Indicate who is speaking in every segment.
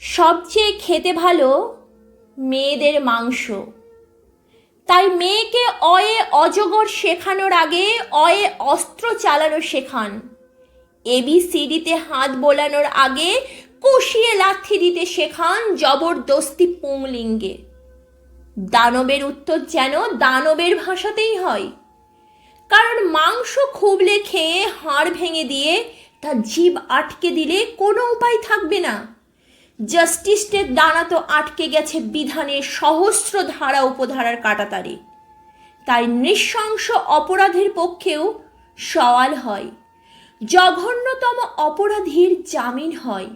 Speaker 1: সবচেয়ে খেতে ভালো মেয়েদের মাংস। তাই মেয়েকে অয়ে অজগর শেখানোর আগে অয়ে অস্ত্র চালানো শেখান। এবিসিডিতে হাত বোলানোর আগে কষিয়ে লাথি দিতে শেখান জবরদস্তি পুংলিঙ্গে। দানবের উত্তর যেন দানবের ভাষাতেই হয়। কারণ মাংস খুবলে খেয়ে হাড় ভেঙে দিয়ে তার জীব আটকে দিলে কোনো উপায় থাকবে না। জাস্টিসের দানা তো আটকে গেছে বিধানের সহস্র ধারা উপধারার কাটাতারে। তাই নৃশংস অপরাধের পক্ষেও সওয়াল হয়। জঘন্যতম অপরাধীর জামিন হয়।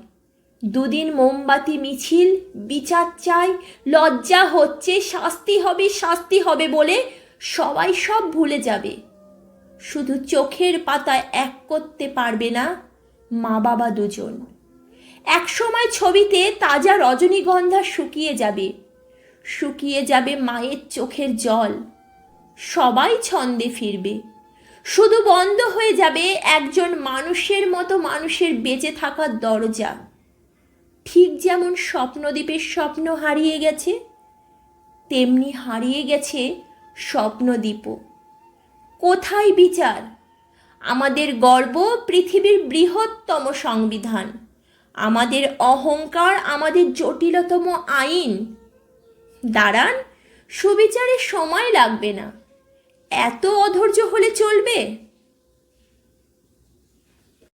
Speaker 1: দুদিন মোমবাতি, মিছিল, বিচার চাই, লজ্জা হচ্ছে, শাস্তি হবে শাস্তি হবে বলে সবাই সব ভুলে যাবে। শুধু চোখের পাতায় এক করতে পারবে না মা বাবা দুজন। একসময় ছবিতে তাজা রজনীগন্ধা শুকিয়ে যাবে। শুকিয়ে যাবে মায়ের চোখের জল। সবাই ছন্দে ফিরবে। শুধু বন্ধ হয়ে যাবে একজন মানুষের মতো মানুষের বেঁচে থাকার দরজা। ঠিক যেমন স্বপ্নদ্বীপের স্বপ্ন হারিয়ে গেছে, তেমনি হারিয়ে গেছে স্বপ্নদ্বীপও। কোথায় বিচার? আমাদের গর্ব পৃথিবীর বৃহত্তম সংবিধান। আমাদের অহংকার আমাদের জটিলতম আইন। দাঁড়ান সুবিচারে সময় লাগবে না। এত অধৈর্য হলে চলবে?